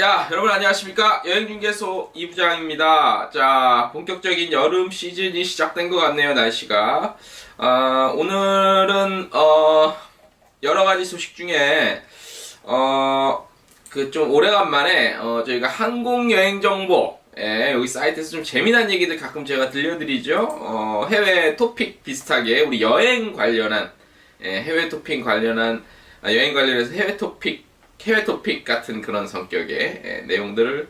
야, 여러분 안녕하십니까? 여행중개소 이부장입니다. 자, 본격적인 여름 시즌이 시작된 것 같네요, 날씨가. 아, 오늘은, 어, 여러 가지 소식 중에, 어, 그 좀 오래간만에, 어, 저희가 항공여행 정보, 예, 여기 사이트에서 좀 재미난 얘기들 가끔 제가 들려드리죠. 어, 해외 토픽 비슷하게 우리 여행 관련한, 예, 해외 토픽 관련한, 아, 여행 관련해서 해외 토픽 해외 토픽 같은 그런 성격의 예, 내용들을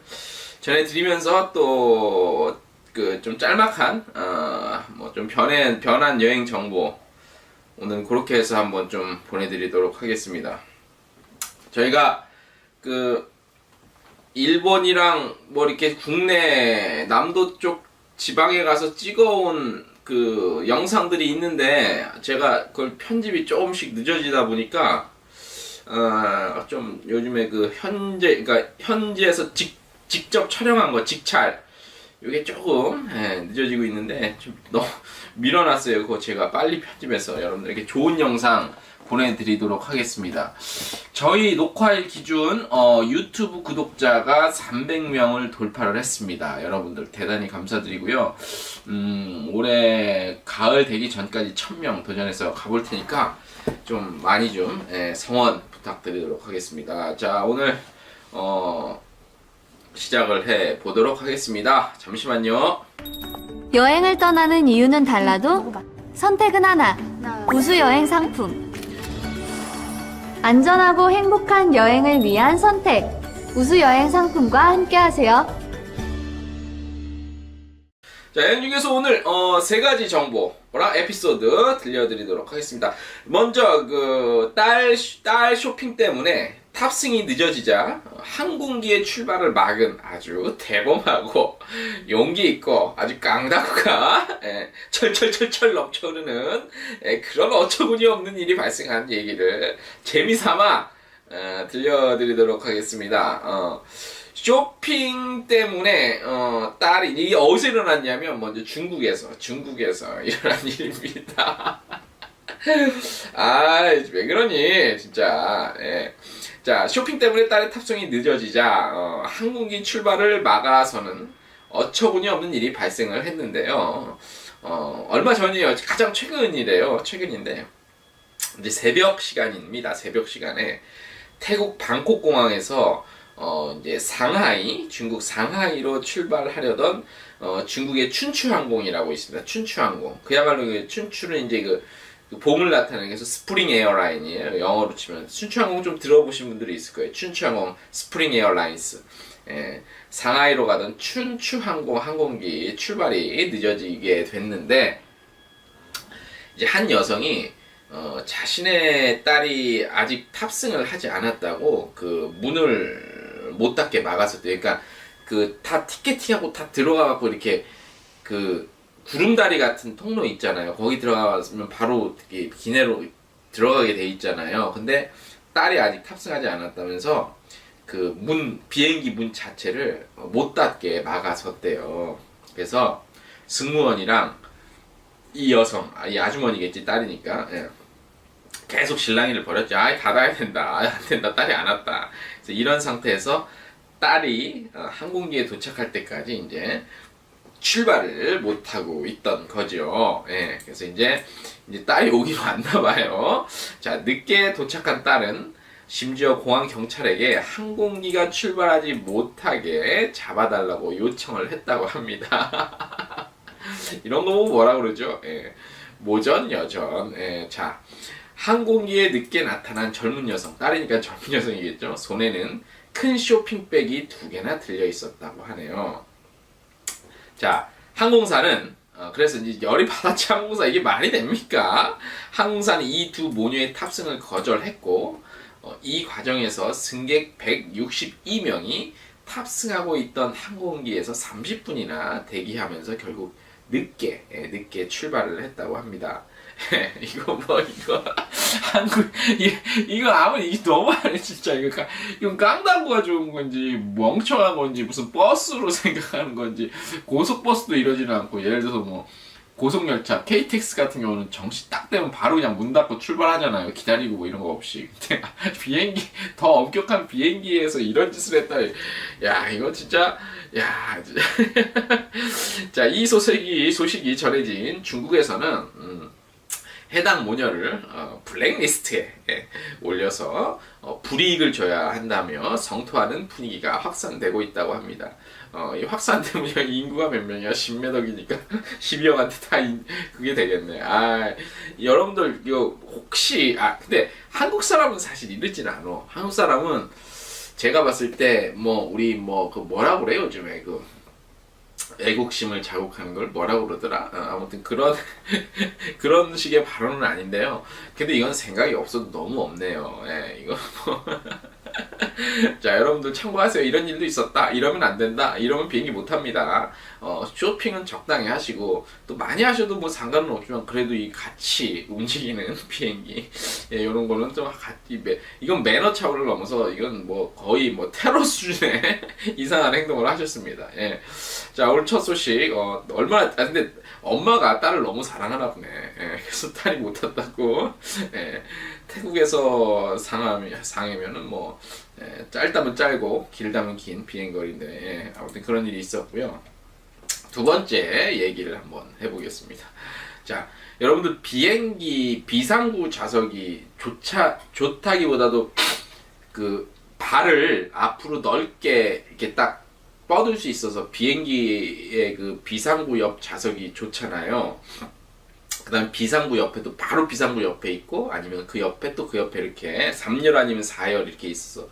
전해드리면서 또 그 좀 짤막한 어, 뭐좀 변한 변한 여행 정보 오늘 그렇게 해서 한번 좀 보내드리도록 하겠습니다. 저희가 그 일본이랑 뭐 이렇게 국내 남도 쪽 지방에 가서 찍어온 그 영상들이 있는데 제가 그걸 편집이 조금씩 늦어지다 보니까 어, 좀 요즘에 그 현재, 그러니까 현지에서 직, 직접 촬영한 거, 직찰. 이게 조금 예, 늦어지고 있는데 좀 너무 밀어놨어요. 그거 제가 빨리 편집해서 여러분들에게 좋은 영상 보내드리도록 하겠습니다. 저희 녹화일 기준 어, 유튜브 구독자가 300명을 돌파를 했습니다. 여러분들 대단히 감사드리고요. 음, 올해 가을 되기 전까지 1000명 도전해서 가볼 테니까 좀 많이 좀 예, 성원 부탁드리도록 하겠습니다. 자 오늘 어, 시작을 해 보도록 하겠습니다. 잠시만요. 여행을 떠나는 이유는 달라도 선택은 하나. 우수 여행 상품. 안전하고 행복한 여행을 위한 선택. 우수 여행 상품과 함께하세요. 자, 여행 중에서 오늘 어, 세 가지 정보 랑 에피소드 들려드리도록 하겠습니다. 먼저 그딸딸 쇼핑 때문에 탑승이 늦어지자 항공기의 출발을 막은 아주 대범하고 용기 있고 아주 깡다구가 예, 철철철철 넘쳐흐르는 예, 그런 어처구니 없는 일이 발생한 얘기를 재미삼아 어, 들려드리도록 하겠습니다. 어, 쇼핑 때문에 어, 딸이 이게 어디서 일어났냐면 먼저 중국에서 중국에서 일어난 일입니다. 아왜 그러니 진짜. 예. 자 쇼핑 때문에 딸의 탑승이 늦어지자 어, 항공기 출발을 막아서는 어처구니 없는 일이 발생을 했는데요. 어, 얼마 전이에요. 가장 최근이래요. 최근인데 이제 새벽 시간입니다. 새벽 시간에 태국 방콕 공항에서 어 이제 상하이 중국 상하이로 출발하려던 어 중국의 춘추 항공이라고 있습니다. 춘추 항공 그야말로 그 춘추는 이제 그, 그 봄을 나타내는 게서 스프링 에어라인이에요. 영어로 치면 춘추 항공 좀 들어보신 분들이 있을 거예요. 춘추 항공 스프링 에어라인스 예, 상하이로 가던 춘추 항공 항공기 출발이 늦어지게 됐는데 이제 한 여성이 어, 자신의 딸이 아직 탑승을 하지 않았다고 그 문을 못 닫게 막았었대요. 그러니까 그 다 티켓팅하고 다 들어가갖고 이렇게 그 구름다리 같은 통로 있잖아요. 거기 들어가면 바로 이렇게 기내로 들어가게 돼 있잖아요. 근데 딸이 아직 탑승하지 않았다면서 그 문 비행기 문 자체를 못 닫게 막아섰대요. 그래서 승무원이랑 이 여성, 아, 이 아주머니겠지 딸이니까 예. 계속 실랑이를 벌였죠. 아, 닫아야 된다. 아, 안 된다. 딸이 안 왔다. 그래서 이런 상태에서 딸이 어, 항공기에 도착할 때까지 이제 출발을 못 하고 있던 거죠. 예, 그래서 이제 이제 딸이 오기로 왔나 봐요. 자, 늦게 도착한 딸은 심지어 공항 경찰에게 항공기가 출발하지 못하게 잡아달라고 요청을 했다고 합니다. 이런 거 보고 뭐라 그러죠? 예, 모전 여전. 예, 자, 항공기에 늦게 나타난 젊은 여성, 딸이니까 젊은 여성이겠죠. 손에는 큰 쇼핑백이 두 개나 들려 있었다고 하네요. 자, 항공사는 어, 그래서 이제 열이 받았지 항공사 이게 말이 됩니까? 항공사는 이 두 모녀의 탑승을 거절했고 어, 이 과정에서 승객 162명이 탑승하고 있던 항공기에서 30분이나 대기하면서 결국 늦게 예, 늦게 출발을 했다고 합니다. 이거 뭐 이거 한국 이, 이거 아무리 이게 너무하네 진짜 이거 까, 이건 깡다구가 좋은 건지 멍청한 건지 무슨 버스로 생각하는 건지 고속버스도 이러지는 않고 예를 들어서 뭐 고속열차 KTX 같은 경우는 정시 딱 되면 바로 그냥 문 닫고 출발하잖아요. 기다리고 뭐 이런 거 없이. 근데 비행기 더 엄격한 비행기에서 이런 짓을 했다. 야 이거 진짜 야. 자이 소식이 소식이 전해진 중국에서는 음, 해당 모녀를 어, 블랙리스트에 예, 올려서 어, 불이익을 줘야 한다며 성토하는 분위기가 확산되고 있다고 합니다. 어, 이 확산되면 인구가 몇 명이야? 10몇 억이니까 12억한테 다 인- 그게 되겠네. 아, 여러분들 이거 혹시 아 근데 한국 사람은 사실 이러진 않아. 한국 사람은 제가 봤을 때 뭐 우리 뭐 그 뭐라 그래요 요즘에 그 애국심을 자극하는 걸 뭐라 그러더라. 어, 아무튼 그런 그런 식의 발언은 아닌데요. 근데 이건 생각이 없어도 너무 없네요. 예, 이거 뭐. 자, 여러분들 참고하세요. 이런 일도 있었다. 이러면 안 된다. 이러면 비행기 못 합니다. 어, 쇼핑은 적당히 하시고 또 많이 하셔도 뭐 상관은 없지만 그래도 이 같이 움직이는 비행기 예, 이런 거는 좀 같이 매, 이건 매너 차원을 넘어서 이건 뭐 거의 뭐 테러 수준의 이상한 행동을 하셨습니다. 예. 자, 오늘 첫 소식 어, 얼마나 아 근데 엄마가 딸을 너무 사랑하나 보네. 예, 그래서 딸이 못 탔다고. 예, 태국에서 상하면 상해면은 뭐 예, 짧다면 짧고 길다면 긴 비행거리인데 예, 아무튼 그런 일이 있었고요. 두 번째 얘기를 한번 해보겠습니다. 자, 여러분들 비행기 비상구 좌석이 좋차 좋다기보다도 그 발을 앞으로 넓게 이렇게 딱 뻗을 수 있어서 비행기의 그 비상구 옆 좌석이 좋잖아요. 그 다음 비상구 옆에도 바로 비상구 옆에 있고 아니면 그 옆에 또 그 옆에 이렇게 3열 아니면 4열 이렇게 있어서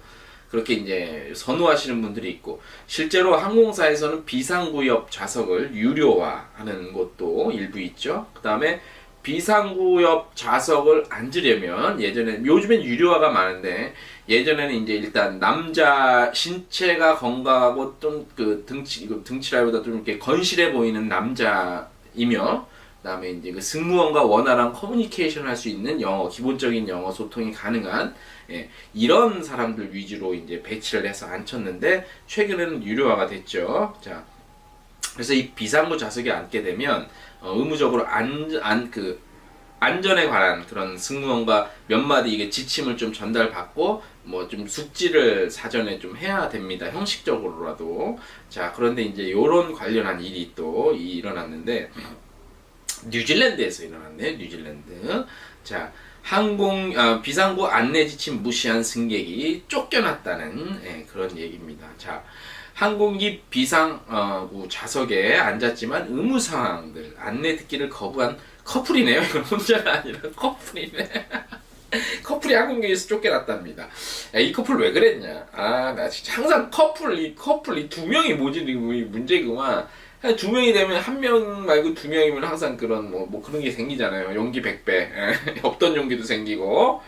그렇게 이제 선호하시는 분들이 있고 실제로 항공사에서는 비상구 옆 좌석을 유료화하는 곳도 일부 있죠. 그 다음에 비상구 옆 좌석을 앉으려면 예전에 요즘엔 유료화가 많은데 예전에는 이제 일단 남자 신체가 건강하고 좀 그 등치 등치라기보다 좀 이렇게 건실해 보이는 남자이며 그다음에 이제 그 승무원과 원활한 커뮤니케이션 할수 있는 영어 기본적인 영어 소통이 가능한 예, 이런 사람들 위주로 이제 배치를 해서 앉혔는데 최근에는 유료화가 됐죠. 자, 그래서 이 비상구 좌석에 앉게 되면 어, 의무적으로 안안그 안전에 관한 그런 승무원과 몇 마디 이게 지침을 좀 전달받고 뭐 좀 숙지를 사전에 좀 해야 됩니다. 형식적으로라도. 자, 그런데 이제 요런 관련한 일이 또 일어났는데 뉴질랜드에서 일어났네. 뉴질랜드. 자, 항공 아, 비상구 안내 지침 무시한 승객이 쫓겨났다는 예, 그런 얘기입니다. 자, 항공기 비상구 좌석에 앉았지만 의무 사항들 안내 듣기를 거부한 커플이네요. 이건 혼자가 아니라 커플이네. 커플이 항공기에서 쫓겨났답니다. 야, 이 커플 왜 그랬냐? 아, 나 진짜 항상 커플, 이 커플, 이 두 명이 뭐지, 이 문제구만. 한두 명이 되면 한 명 말고 두 명이면 항상 그런 뭐, 뭐 그런 게 생기잖아요. 용기 100배. 없던 용기도 생기고.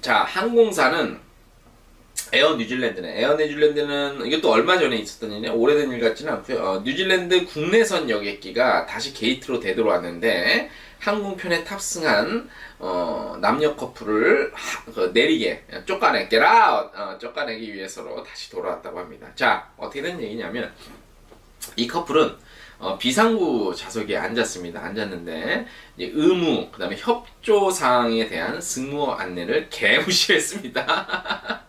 자, 항공사는 에어 뉴질랜드네. 에어 뉴질랜드는 이것도 얼마 전에 있었던 일이냐 오래된 일 같지는 않고요. 어, 뉴질랜드 국내선 여객기가 다시 게이트로 되돌아왔는데 항공편에 탑승한 어, 남녀 커플을 하- 그 내리게 쫓아내 out 어, 쫓아내기 위해서로 다시 돌아왔다고 합니다. 자 어떻게 된 얘기냐면 이 커플은 어, 비상구 좌석에 앉았습니다. 앉았는데 의무 그다음에 협조 사항에 대한 승무 안내를 개무시했습니다.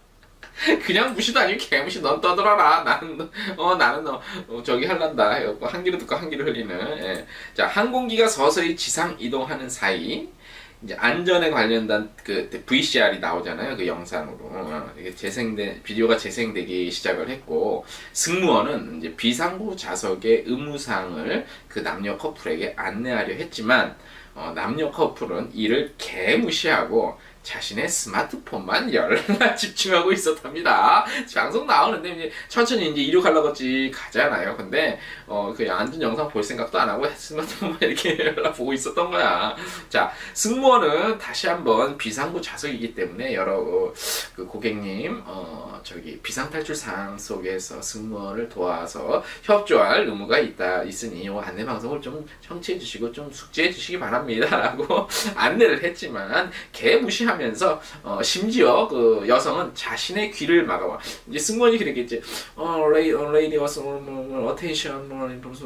그냥 무시도 아니고 개무시. 넌 떠들어라. 나는 어 나는 어, 어, 저기 할란다. 해갖고 한 귀로 듣고 한 귀로 흘리는 예. 자 항공기가 서서히 지상 이동하는 사이 이제 안전에 관련된 그 VCR이 나오잖아요. 그 영상으로. 어, 이게 재생된 비디오가 재생되기 시작을 했고 승무원은 이제 비상구 좌석의 의무사항을 그 남녀 커플에게 안내하려 했지만 어, 남녀 커플은 이를 개무시하고 자신의 스마트폰만 열나 집중하고 있었답니다. 방송 나오는데 이제 천천히 이제 이륙하려고 지 가잖아요. 근데 어 그 앉은 영상 볼 생각도 안 하고 스마트폰만 이렇게 열나 보고 있었던 거야. 자 승무원은 다시 한번 비상구 좌석이기 때문에 여러 어, 그 고객님 어 저기 비상탈출 사항 속에서 승무원을 도와서 협조할 의무가 있다 있으니 이 안내 방송을 좀 청취해 주시고 좀 숙지해 주시기 바랍니다라고 안내를 했지만 개 무시한 하면서 어, 심지어 그 여성은 자신의 귀를 막아와. 이제 승무원이 그랬겠지. 어 레이 어 무슨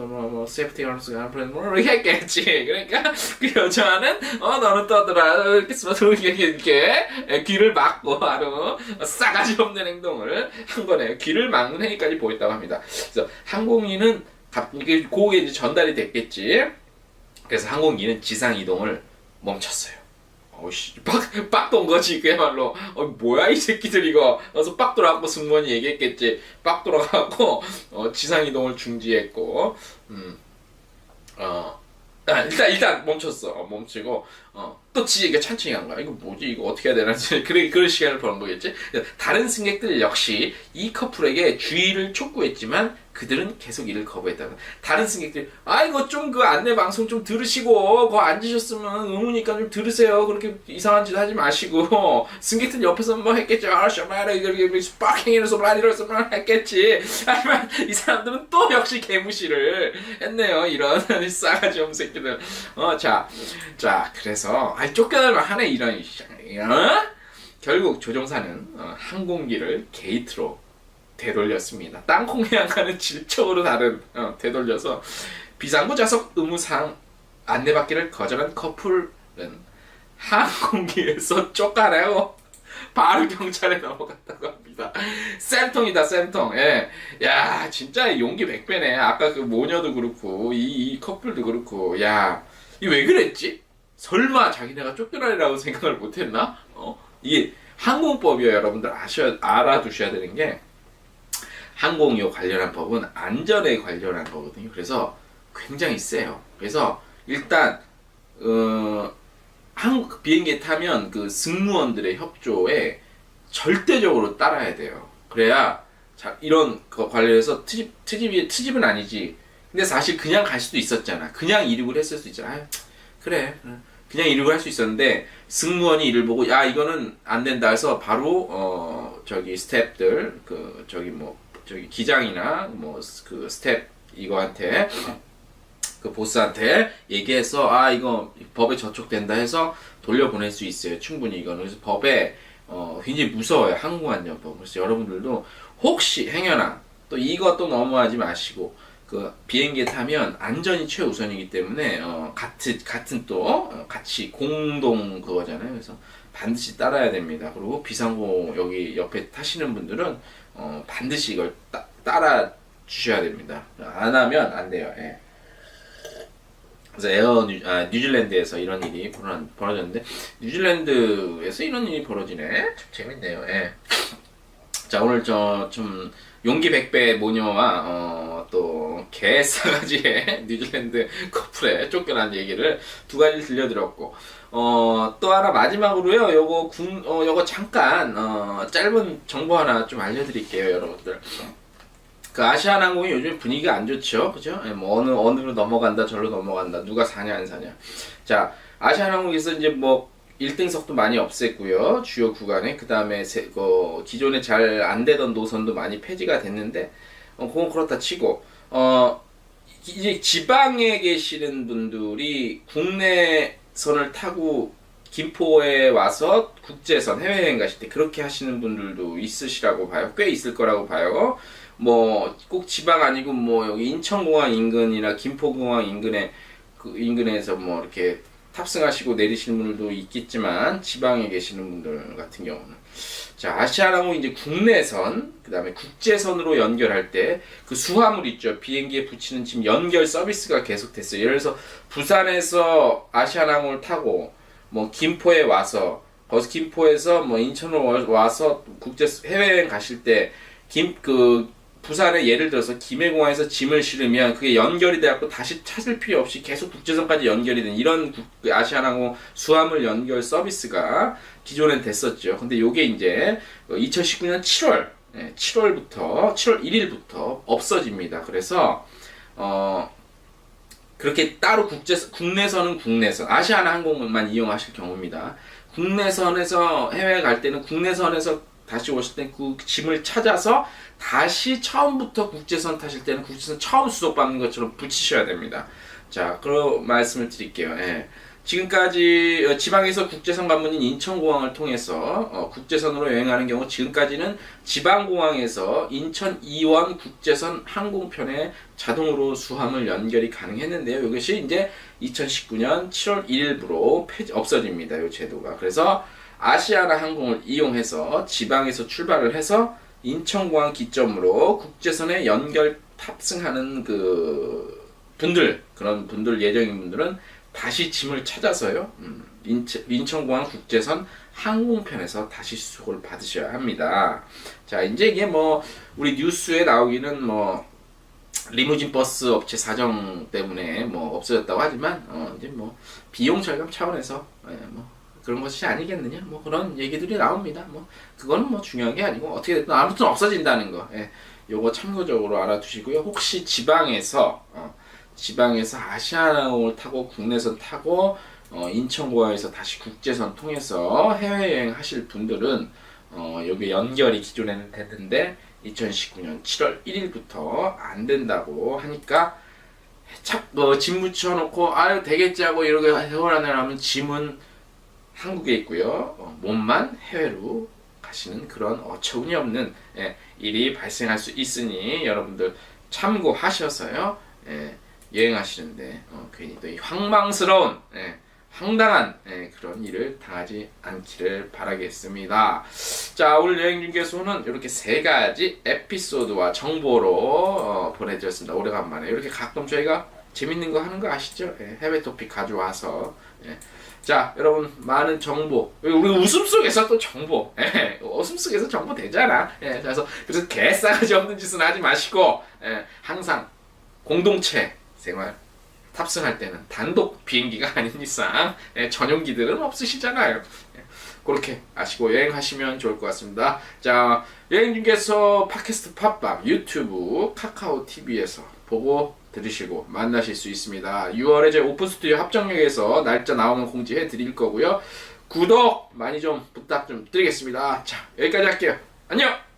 뭐뭐 세프티 얼스 뭐 이렇게 했겠지. 그러니까 그 여자는 어 너는 떠들어. 이렇게 스마트 이렇게 이렇게 귀를 막고 아주 싸가지 없는 행동을 한 거네요 귀를 막는 행위까지 보였다고 합니다. 그래서 항공인은 갑 이게 그게 이제 전달이 됐겠지. 그래서 항공기는 지상 이동을 멈췄어요. 어씨 빡빡돈 거지 그야말로. 어 뭐야 이 새끼들 이거. 그래서 빡 돌아가고 승무원이 얘기했겠지. 빡 돌아가고 어, 지상 이동을 중지했고 음어 아, 일단 일단 멈췄어. 어, 멈추고 어 또 지가 천천히 간 거야. 이거 뭐지? 이거 어떻게 해야 되나? 그래 그럴 시간을 버는 거겠지? 다른 승객들 역시 이 커플에게 주의를 촉구했지만 그들은 계속 이를 거부했다는 다른 승객들이 아 이거 좀 그 안내 방송 좀 들으시고 거 앉으셨으면 의무니까 좀 들으세요. 그렇게 이상한 짓 하지 마시고. 승객들 옆에서 뭐 했겠죠 아 샤마라 이렇게 스파킹이라서 라디로서 뭐 했겠지. 하지만 이 사람들은 또 역시 개무시를 했네요. 이런 싸가지 없는 새끼들. 어 자 자 그래서 아 쫓겨날만 하네 이런 어? 결국 조종사는 어, 항공기를 게이트로 되돌렸습니다. 땅콩 해안가는 질적으로 다른 어, 되돌려서 비상구 좌석 의무상 안내받기를 거절한 커플은 항공기에서 쫓아내고 바로 경찰에 넘어갔다고 합니다. 쌤통이다 쌤통. 예. 야 진짜 용기 백배네. 아까 그 모녀도 그렇고 이, 이 커플도 그렇고 야 이 왜 그랬지? 설마 자기네가 쫓겨나리라고 생각을 못했나? 어 이게 항공법이요 여러분들 아셔 알아두셔야 되는 게 항공유 관련한 법은 안전에 관련한 거거든요. 그래서 굉장히 세요. 그래서 일단 어, 한 비행기 타면 그 승무원들의 협조에 절대적으로 따라야 돼요. 그래야 자 이런 거 관련해서 트집 트집이 트집은 아니지. 근데 사실 그냥 갈 수도 있었잖아. 그냥 이륙을 했을 수 있잖아. 아유, 그래. 그냥 이륙을 할 수 있었는데 승무원이 이를 보고 야 이거는 안 된다 해서 바로 어 저기 스탭들 그 저기 뭐 저기 기장이나 뭐 그 스텝 이거한테 그 보스한테 얘기해서 아 이거 법에 저촉된다 해서 돌려보낼 수 있어요. 충분히 이거는. 그래서 법에 어 굉장히 무서워요. 항공안전법 그래서 여러분들도 혹시 행여나 또 이것도 너무하지 마시고 그 비행기에 타면 안전이 최우선이기 때문에 어 같은 같은 또 어, 같이 공동 그거잖아요 그래서 반드시 따라야 됩니다 그리고 비상구 여기 옆에 타시는 분들은 어, 반드시 이걸 따, 따라 주셔야 됩니다. 안 하면 안 돼요. 예. 그래서 에어 뉴, 아, 뉴질랜드에서 이런 일이 벌어, 벌어졌는데 뉴질랜드에서 이런 일이 벌어지네. 참 재밌네요. 예. 자 오늘 저 좀 용기 백배 모녀와 어, 또 개싸가지의 뉴질랜드 커플에 쫓겨난 얘기를 두 가지 들려드렸고 어, 또 하나 마지막으로요. 요거 군, 어, 요거 잠깐 어, 짧은 정보 하나 좀 알려드릴게요, 여러분들. 그 아시아나항공이 요즘 분위기가 안 좋죠, 그죠? 예, 뭐 어느 어느로 넘어간다, 절로 넘어간다, 누가 사냐 안 사냐. 자, 아시아나항공에서 이제 뭐 1등석도 많이 없앴고요, 주요 구간에 그 다음에 그 기존에 잘 안 되던 노선도 많이 폐지가 됐는데, 어, 그건 그렇다 치고, 어, 이제 지방에 계시는 분들이 국내 선을 타고 김포에 와서 국제선 해외여행 가실 때 그렇게 하시는 분들도 있으시라고 봐요. 꽤 있을 거라고 봐요. 뭐 꼭 지방 아니고 뭐 여기 인천공항 인근이나 김포공항 인근에 그 인근에서 뭐 이렇게 탑승하시고 내리시는 분들도 있겠지만 지방에 계시는 분들 같은 경우는. 자 아시아나무 이제 국내선 그다음에 국제선으로 연결할 때 그 수화물 있죠. 비행기에 붙이는 지금 연결 서비스가 계속됐어요. 예를 들어서 부산에서 아시아나항공을 타고 뭐 김포에 와서 거기서 김포에서 뭐 인천으로 와서 국제 해외여행 가실 때 김그 부산에 예를 들어서 김해공항에서 짐을 실으면 그게 연결이 돼갖고 다시 찾을 필요 없이 계속 국제선까지 연결이 된 이런 국- 그 아시아나항공 수화물 연결 서비스가 기존엔 됐었죠. 근데 요게 이제 2019년 7월 7월부터 7월 1일부터 없어집니다. 그래서 어 그렇게 따로 국제 국내선은 국내선 아시아나 항공만 이용하실 경우입니다. 국내선에서 해외 갈 때는 국내선에서 다시 오실 때그 짐을 찾아서 다시 처음부터 국제선 타실 때는 국제선 처음 수속받는 것처럼 붙이셔야 됩니다. 자, 그런 말씀을 드릴게요. 예. 지금까지 어, 지방에서 국제선 관문인 인천공항을 통해서 어, 국제선으로 여행하는 경우 지금까지는 지방공항에서 인천 이원 국제선 항공편에 자동으로 수함을 연결이 가능했는데요. 이것이 이제 2019년 7월 1일부로 폐지, 없어집니다. 이 제도가. 그래서 아시아나 항공을 이용해서 지방에서 출발을 해서 인천공항 기점으로 국제선에 연결 탑승하는 그 분들 그런 분들 예정인 분들은 다시 짐을 찾아서요 음, 인천, 인천 공항 국제선 항공편에서 다시 수속을 받으셔야 합니다. 자 이제 이게 뭐 우리 뉴스에 나오기는 뭐 리무진 버스 업체 사정 때문에 뭐 없어졌다고 하지만 어, 이제 뭐 비용 절감 차원에서 예, 뭐 그런 것이 아니겠느냐 뭐 그런 얘기들이 나옵니다. 뭐 그거는 뭐 중요한 게 아니고 어떻게 됐든 아무튼 없어진다는 거. 예, 요거 참고적으로 알아두시고요. 혹시 지방에서 어, 지방에서 아시아나항공을 타고 국내선 타고 어, 인천공항에서 다시 국제선 통해서 해외여행 하실 분들은 어, 여기 연결이 기존에는 됐는데 2019년 7월 1일부터 안 된다고 하니까 참뭐짐 묻혀놓고 아유 되겠지 하고 이러고 세월 안에 하면 짐은 한국에 있고요 어, 몸만 해외로 가시는 그런 어처구니 없는 예, 일이 발생할 수 있으니 여러분들 참고하셔서요 예, 여행하시는데 어, 괜히 또이 황망스러운 예, 황당한 예, 그런 일을 당하지 않기를 바라겠습니다. 자 오늘 여행 중개소는 이렇게 세 가지 에피소드와 정보로 어, 보내드렸습니다. 오래간만에 이렇게 가끔 저희가 재밌는 거 하는 거 아시죠? 예, 해외 토픽 가져와서 예. 자 여러분 많은 정보 우리 웃음 속에서 또 정보 예, 웃음 속에서 정보 되잖아 예, 그래서 그래서 개싸가지 없는 짓은 하지 마시고 예, 항상 공동체 생활 탑승할 때는 단독 비행기가 아닌 이상 예, 전용기들은 없으시잖아요. 예, 그렇게 아시고 여행하시면 좋을 것 같습니다. 자 여행 중개소 팟캐스트 팟빵 유튜브 카카오 TV에서 보고 들으시고 만나실 수 있습니다. 6월에 제 오픈 스튜디오 합정역에서 날짜 나오면 공지해 드릴 거고요. 구독 많이 좀 부탁 좀 드리겠습니다. 자 여기까지 할게요. 안녕.